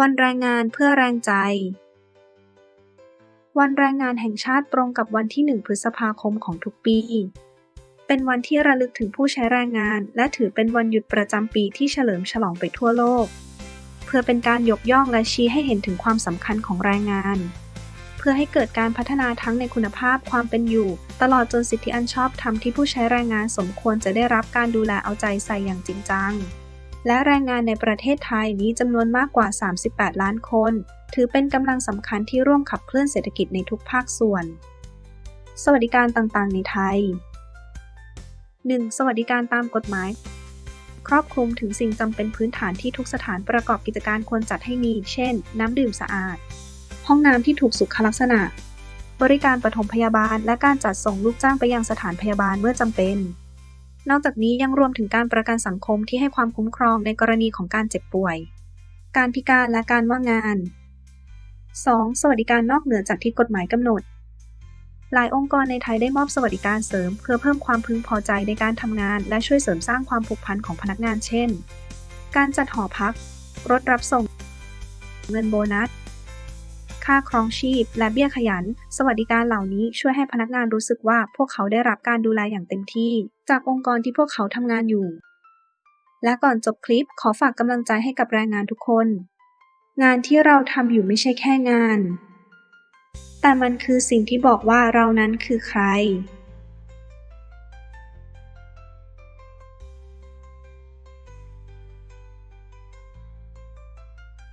วันแรงงานเพื่อแรงใจ วันแรงงานแห่งชาติตรงกับวันที่ 1 พฤษภาคมของทุกปี เป็นวันที่ระลึกถึงผู้ใช้แรงงาน และถือเป็นวันหยุดประจำปีที่เฉลิมฉลองไปทั่วโลก เพื่อเป็นการยกย่องและชี้ให้เห็นถึงความสำคัญของแรงงาน เพื่อให้เกิดการพัฒนาทั้งในคุณภาพความเป็นอยู่ ตลอดจนสิทธิอันชอบธรรมที่ผู้ใช้แรงงานสมควรจะได้รับการดูแลเอาใจใส่อย่างจริงจัง และแรงงานในประเทศไทยมีจำนวนมากกว่า 38 ล้านคน ถือเป็นกำลังสำคัญที่ร่วมขับเคลื่อนเศรษฐกิจในทุกภาคส่วน สวัสดิการต่างๆ ในไทย 1. สวัสดิการตามกฎหมาย ครอบคลุมถึงสิ่งจำเป็นพื้นฐานที่ทุกสถานประกอบกิจการควรจัดให้มี เช่น น้ำดื่มสะอาด ห้องน้ำที่ถูกสุขลักษณะ บริการปฐมพยาบาล และการจัดส่งลูกจ้างไปยังสถานพยาบาลเมื่อจำเป็น นอกจากนี้ยังรวมถึงการประกันสังคมที่ให้ความคุ้มครองในกรณีของการเจ็บป่วย การพิการและการว่างงาน 2. สวัสดิการนอกเหนือจากที่กฎหมายกำหนด หลายองค์กรในไทยได้มอบสวัสดิการเสริม เพื่อเพิ่มความพึงพอใจในการทำงาน และช่วยเสริมสร้างความผูกพันของพนักงานเช่น การจัดหอพัก รถรับส่ง เงินโบนัส ค่าครองชีพ และเบี้ยขยัน สวัสดิการเหล่านี้ช่วยให้พนักงานรู้สึกว่าพวกเขาได้รับการดูแลอย่างเต็มที่ จากองค์กรที่พวกเขาทำงานอยู่ และก่อนจบคลิปขอฝากกำลังใจให้กับแรงงานทุกคน งานที่เราทำอยู่ไม่ใช่แค่งาน แต่มันคือสิ่งที่บอกว่าเรานั้นคือใคร